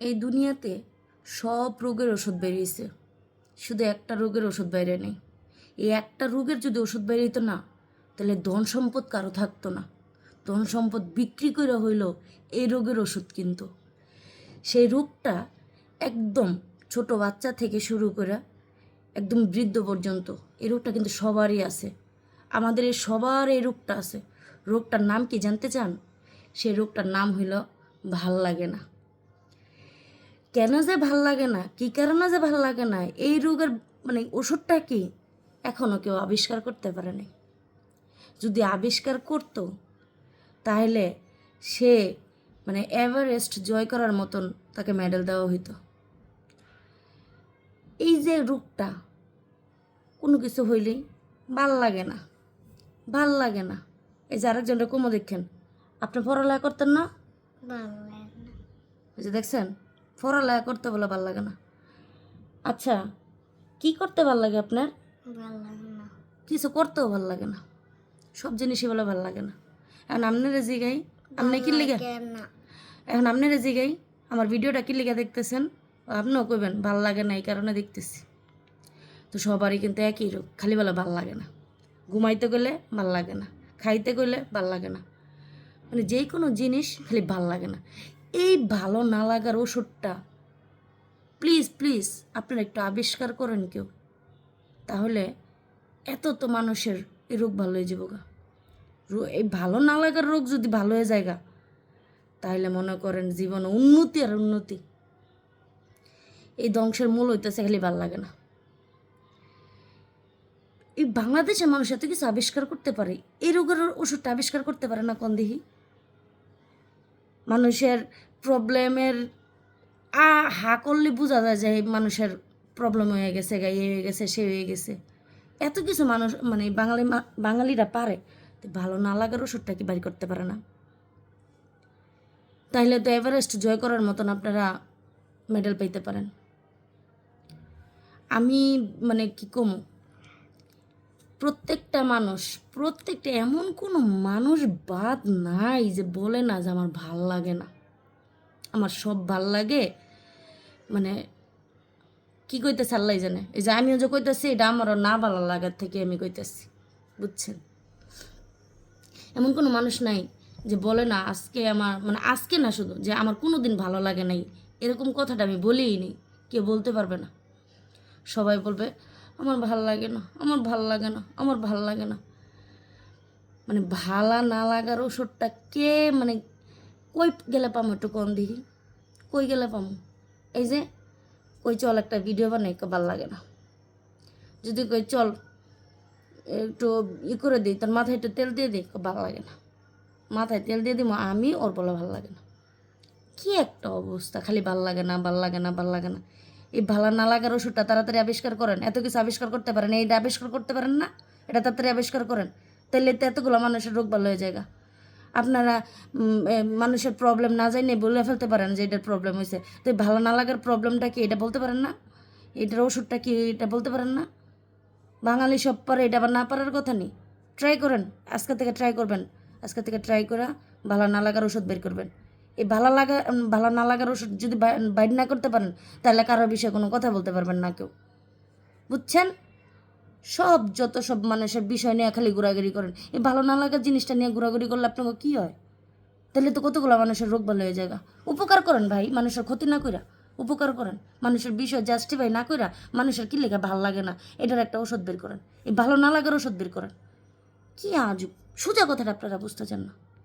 এই দুনিয়াতে সব রোগের ওষুধ বেরিয়েছে। শুধু একটা রোগের ওষুধ বাইরে নেই। এই একটা রোগের যদি ওষুধ বেরিয়ে না, তাহলে ধন সম্পদ কারও থাকতো না। ধন সম্পদ বিক্রি করে হইল এই রোগের ওষুধ কিন্তু। সেই রোগটা একদম ছোট বাচ্চা থেকে শুরু করে একদম বৃদ্ধ পর্যন্ত এই রোগটা কিন্তু সবারই আছে। আমাদের এই সবার এই রোগটা আছে। রোগটার নাম কি জানতে চান? সেই রোগটার নাম হইল ভালো লাগে না। কেন যে ভালো লাগে না? কী কারণে যে ভালো লাগে না? এই রোগের মানে ওষুধটা কি? এখনও কেউ আবিষ্কার করতে পারেনি। যদি আবিষ্কার করত তাহলে সে মানে এভারেস্ট জয় করার মতন তাকে মেডেল দেওয়া হইতো। এই যে রোগটা কোনো কিছু হইলেই ভালো লাগে না। ভালো লাগে না। এই যে আরেকজনটা কুমো দেখেন আপনি পড়ালেখা করতেন না? যে দেখছেন? পড়ালেখা করতে বলে ভালো লাগে না আচ্ছা কি করতে ভালো লাগে আপনার ভালো লাগে না কিছু করতেও ভালো লাগে না সব জিনিসই বলে ভালো লাগে না এখন আপনার জিগাই আপনি কি না এখন আপনার জিগাই আমার ভিডিওটা কি লিগে দেখতেছেন আপনিও কইবেন ভালো লাগে না এই কারণে দেখতেছি তো সবারই কিন্তু একই রোগ খালি বলে ভালো লাগে না ঘুমাইতে গেলে ভালো লাগে না খাইতে গেলে ভালো লাগে না মানে যে কোনো জিনিস খালি ভালো লাগে না এই ভালো না লাগার ওষুধটা। প্লিজ প্লিজ, আপনারা একটু আবিষ্কার করেন কেউ। তাহলে এত তো মানুষের এই রোগ ভালো হয়ে যাব গা। এই ভালো না লাগার রোগ যদি ভালো হয়ে যায় গা, তাহলে মনে করেন জীবনে উন্নতি আর উন্নতি। এই ধ্বংসের মূল হইতেছে খালি ভালো লাগে না। এই বাংলাদেশের মানুষ এত কিছু আবিষ্কার করতে পারে? এই রোগের ওষুধটা আবিষ্কার করতে পারে না কোন দিহি মানুষের প্রবলেমের আ, হা করলে বোঝা যায় যে মানুষের প্রবলেম হয়ে গেছে, গা এ হয়ে গেছে, সে হয়ে গেছে। এত কিছু মানুষ মানে বাঙালি বাঙালিরা পারে তো ভালো না লাগার ওষুধটা কি বাড়ি করতে পারে না? তাইলে তো এভারেস্ট জয় করার মতন আপনারা মেডেল পাইতে পারেন। আমি মানে কি কম? প্রত্যেকটা মানুষ, প্রত্যেকটা এমন কোনো মানুষ বাদ নাই যে বলে না যে আমার ভালো লাগে না। আমার সব ভালো লাগে মানে কি কইতেছে আল্লাহ জানে? এই যে আমিও যে কইতেছি, এটা আমারও না ভালো লাগার থেকে আমি কইতেছি, বুঝছেন? এমন কোনো মানুষ নাই যে বলে না, আজকে আমার মানে আজকে না শুধু, যে আমার কোনো দিন ভালো লাগে নাই, এরকম কথাটা আমি বলিই নি, কেউ বলতে পারবে না। সবাই বলবে আমার ভালো লাগে না, আমার ভালো লাগে না, আমার ভালো লাগে না। মানে ভালা না লাগার ওষুধটা কে মানে কই গেলে পামো একটু কম দেখি? কই গেলে পামো? এই যে, কই চল একটা ভিডিও বানাই ভালো লাগে না। যদি কই চল, একটু ই করে দিই, তোর মাথায় একটু তেল দিয়ে দিই ভালো লাগে না। মাথায় তেল দিয়ে দিব আমি ওর বলে ভালো লাগে না। কি একটা অবস্থা, খালি ভালো লাগে না, ভালো লাগে না, ভালো লাগে না। এই ভালো না লাগার ওষুধটা তাড়াতাড়ি আবিষ্কার করেন। এত কিছু আবিষ্কার করতে পারেন, এইটা আবিষ্কার করতে পারেন না, এটা তাড়াতাড়ি আবিষ্কার করেন। তাহলে এতগুলো মানুষের রোগ ভালো হয়ে যায়গা আপনারা মানুষের প্রবলেম না জানি বলে ফেলতে পারেন যে এটার প্রবলেম হয়েছে তো ভালো না লাগার প্রবলেমটা কি এটা বলতে পারেন না? এটার ওষুধটা কি এটা বলতে পারেন না? বাঙালি সব পারে, এটা আবার না পারার কথা নেই ট্রাই করেন, আজকে থেকে ট্রাই করবেন। আজকে থেকে ট্রাই করা ভালো না লাগার ওষুধ বের করবেন। এই ভালো লাগা ভালো না লাগার ওষুধ যদি বা- বাইর না করতে পারেন, তাহলে কারোর বিষয়ে কোনো কথা বলতে পারবেন না কেউ। বুঝছেন? সব, যত সব মানুষের বিষয় নিয়ে খালি ঘোরাঘুরি করেন, এই ভালো না লাগার জিনিসটা নিয়ে ঘোরাঘুরি করলে আপনাকে কী হয়? তাহলে তো কতগুলো মানুষের রোগ ভালো হয়ে যায়গা উপকার করেন ভাই, মানুষের ক্ষতি না কইরা, উপকার করেন। মানুষের বিষয় জাস্টিফাই না কইরা, মানুষের কী লেখা ভালো লাগে না, এটার একটা ওষুধ বের করেন। এই ভালো না লাগার ওষুধ বের করেন। কী আজব, সোজা কথাটা আপনারা বুঝতে চান না।